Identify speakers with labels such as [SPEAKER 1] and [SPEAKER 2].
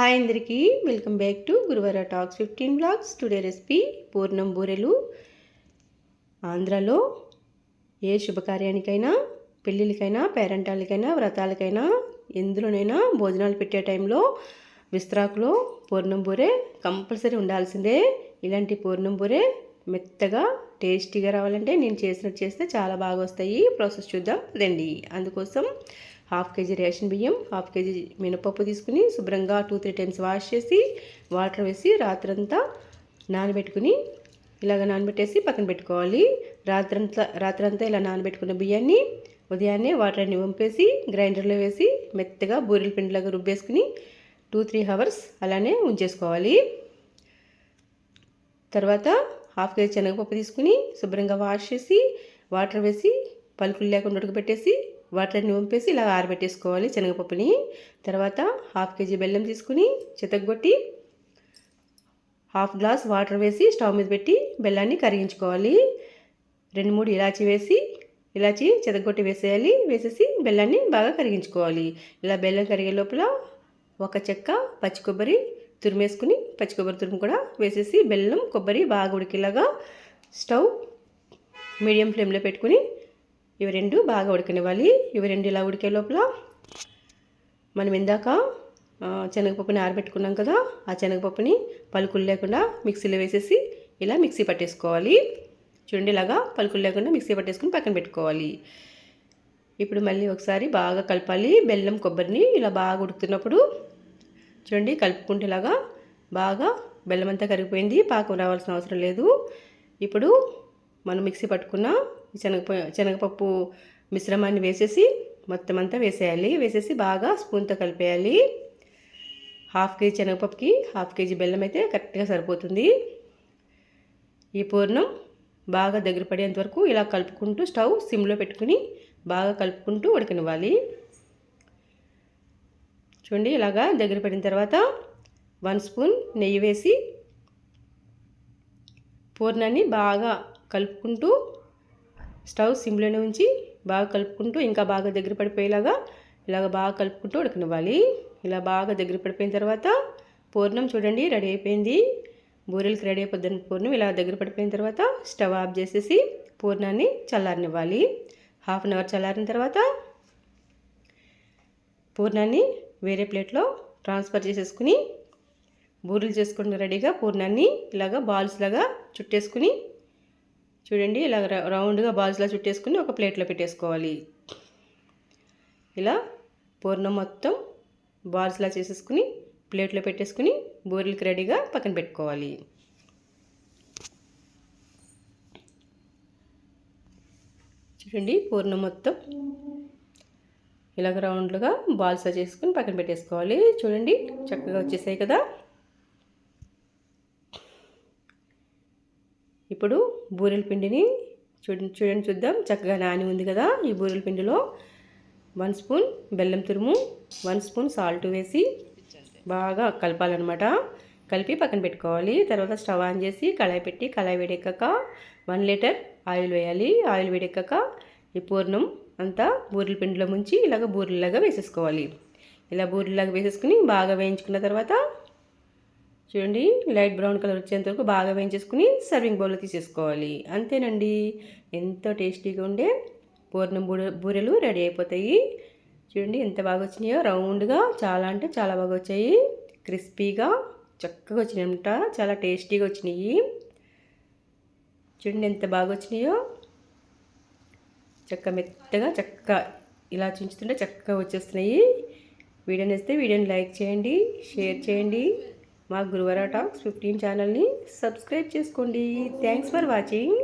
[SPEAKER 1] Hi అందరికీ. Welcome back to Guruvara talks fifteen blogs. Today recipe poornam boorelu. ఆంధ్రాలో ఏ శుభకార్యానికైనా పెళ్ళిళ్ళకైనా పేరంటాలకైనా వ్రతాలకైనా ఎందులోనైనా భోజనాలు పెట్టే టైంలో విస్త్రాకులో పూర్ణం బూరె కంపల్సరీ ఉండాల్సిందే. ఇలాంటి పూర్ణం బూరె మెత్తగా టేస్టీగా రావాలంటే నేను చేసినట్టు చేస్తే చాలా బాగా వస్తాయి. ప్రాసెస్ చూద్దాం. రండి. అందుకోసం హాఫ్ కేజీ రేషన్ బియ్యం హాఫ్ కేజీ మినపప్పు తీసుకుని శుభ్రంగా టూ త్రీ టైమ్స్ వాష్ చేసి వాటర్ వేసి రాత్రంతా నానబెట్టుకుని ఇలాగ నానబెట్టేసి పక్కన పెట్టుకోవాలి. రాత్రంతా రాత్రంతా ఇలా నానబెట్టుకున్న బియ్యాన్ని ఉదయాన్నే వాటర్ అన్ని వంపేసి గ్రైండర్లో వేసి మెత్తగా బూరెల పిండిలాగా రుబ్బేసుకుని టూ త్రీ అవర్స్ అలానే ఉంచేసుకోవాలి. తర్వాత హాఫ్ కేజీ శనగపప్పు తీసుకుని శుభ్రంగా వాష్ చేసి వాటర్ వేసి పలుకులు లేకుండా ఉడకబెట్టేసి వాటర్ని వంపేసి ఇలా ఆరబెట్టేసుకోవాలి శనగపప్పుని. తర్వాత హాఫ్ కేజీ బెల్లం తీసుకుని చితగొట్టి హాఫ్ గ్లాస్ వాటర్ వేసి స్టవ్ మీద పెట్టి బెల్లాన్ని కరిగించుకోవాలి. రెండు మూడు ఇలాచీ వేసి ఇలాచి చెతగొట్టి వేసేయాలి. వేసేసి బెల్లాన్ని బాగా కరిగించుకోవాలి. ఇలా బెల్లం కరిగే లోపల ఒక చెక్క పచ్చి కొబ్బరి తురిమేసుకుని పచ్చి కొబ్బరి తురుము కూడా వేసేసి బెల్లం కొబ్బరి బాగా ఉడికేలాగా స్టవ్ మీడియం ఫ్లేమ్లో పెట్టుకుని ఇవి రెండు బాగా ఉడకనివ్వాలి. ఇవి రెండు ఇలా ఉడికే లోపల మనం ఇందాక శనగపప్పుని ఆరబెట్టుకున్నాం కదా ఆ శనగపప్పుని పలుకులు లేకుండా మిక్సీలో వేసేసి ఇలా మిక్సీ పట్టేసుకోవాలి. చూడండి ఇలాగా పలుకులు లేకుండా మిక్సీ పట్టేసుకుని పక్కన పెట్టుకోవాలి. ఇప్పుడు మళ్ళీ ఒకసారి బాగా కలపాలి. బెల్లం కొబ్బరిని ఇలా బాగా ఉడుకుతున్నప్పుడు చూడండి కలుపుకుంటే ఇలాగా బాగా బెల్లం అంతా కరిగిపోయింది. పాకం రావాల్సిన అవసరం లేదు. ఇప్పుడు మనం మిక్సీ పట్టుకున్న శనగపప్పు శనగపప్పు మిశ్రమాన్ని వేసేసి మొత్తం అంతా వేసేయాలి. వేసేసి బాగా స్పూన్తో కలిపేయాలి. హాఫ్ కేజీ శనగపప్పుకి హాఫ్ కేజీ బెల్లం అయితే కరెక్ట్గా సరిపోతుంది. ఈ పూర్ణం బాగా దగ్గర పడేంత వరకు ఇలా కలుపుకుంటూ స్టవ్ సిమ్లో పెట్టుకుని బాగా కలుపుకుంటూ ఉడకనివ్వాలి. చూడండి ఇలాగా దగ్గర పడిన తర్వాత వన్ స్పూన్ నెయ్యి వేసి పూర్ణాన్ని బాగా కలుపుకుంటూ స్టవ్ సిమ్లోనే ఉంచి బాగా కలుపుకుంటూ ఇంకా బాగా దగ్గర పడిపోయేలాగా ఇలాగ బాగా కలుపుకుంటూ ఉడకనివ్వాలి. ఇలా బాగా దగ్గర పడిపోయిన తర్వాత పూర్ణం చూడండి రెడీ అయిపోయింది. బూరెలకి రెడీ అయిపోద్దని పూర్ణం ఇలా దగ్గర పడిపోయిన తర్వాత స్టవ్ ఆఫ్ చేసేసి పూర్ణాన్ని చల్లారనివ్వాలి. హాఫ్ అన్ అవర్ చల్లారిన తర్వాత పూర్ణాన్ని వేరే ప్లేట్లో ట్రాన్స్ఫర్ చేసేసుకుని బూరెలు చేసుకుని రెడీగా పూర్ణాన్ని ఇలాగ బాల్స్ లాగా చుట్టేసుకుని చూడండి ఇలా రౌండ్గా బాల్స్లా చుట్టేసుకుని ఒక ప్లేట్లో పెట్టేసుకోవాలి. ఇలా పూర్ణం మొత్తం బాల్స్లా చేసేసుకుని ప్లేట్లో పెట్టేసుకుని బూరెలకి రెడీగా పక్కన పెట్టుకోవాలి. చూడండి పూర్ణం మొత్తం ఇలాగ రౌండ్లుగా బాల్స్లా చేసుకుని పక్కన పెట్టేసుకోవాలి. చూడండి చక్కగా వచ్చేసాయి కదా. ఇప్పుడు బూరెల పిండిని చూడండి చూడండి చూద్దాం. చక్కగా నాని ఉంది కదా ఈ బూరెల పిండిలో. వన్ స్పూన్ బెల్లం తురుము వన్ స్పూన్ సాల్ట్ వేసి బాగా కలపాలన్నమాట. కలిపి పక్కన పెట్టుకోవాలి. తర్వాత స్టవ్ ఆన్ చేసి కళాయి పెట్టి కళాయి వేడెక్కాక వన్ లీటర్ ఆయిల్ వేయాలి. ఆయిల్ వేడెక్కాక ఈ పూర్ణం అంతా బూరెల పిండిలో ముంచి ఇలాగ బూరెలాగా వేసేసుకోవాలి. ఇలా బూరెలాగా వేసేసుకుని బాగా వేయించుకున్న తర్వాత చూడండి లైట్ బ్రౌన్ కలర్ వచ్చేంత వరకు బాగా వేయించేసుకుని సర్వింగ్ బౌల్లో తీసేసుకోవాలి. అంతేనండి. ఎంతో టేస్టీగా ఉండే పూర్ణం బూరె బూరెలు రెడీ అయిపోతాయి. చూడండి ఎంత బాగా వచ్చినాయో. రౌండ్గా చాలా అంటే చాలా బాగా వచ్చాయి. క్రిస్పీగా చక్కగా వచ్చినాయంట. చాలా టేస్టీగా వచ్చినాయి. చూడండి ఎంత బాగా వచ్చినాయో. చక్క మెత్తగా చక్క ఇలా చుంచుతుంటే చక్కగా వచ్చేస్తున్నాయి. వీడియోని వేస్తే వీడియోని లైక్ చేయండి షేర్ చేయండి. మా గురువార టాక్స్ ఫిఫ్టీన్ ఛానల్ని సబ్స్క్రైబ్ చేసుకోండి. Thanks for watching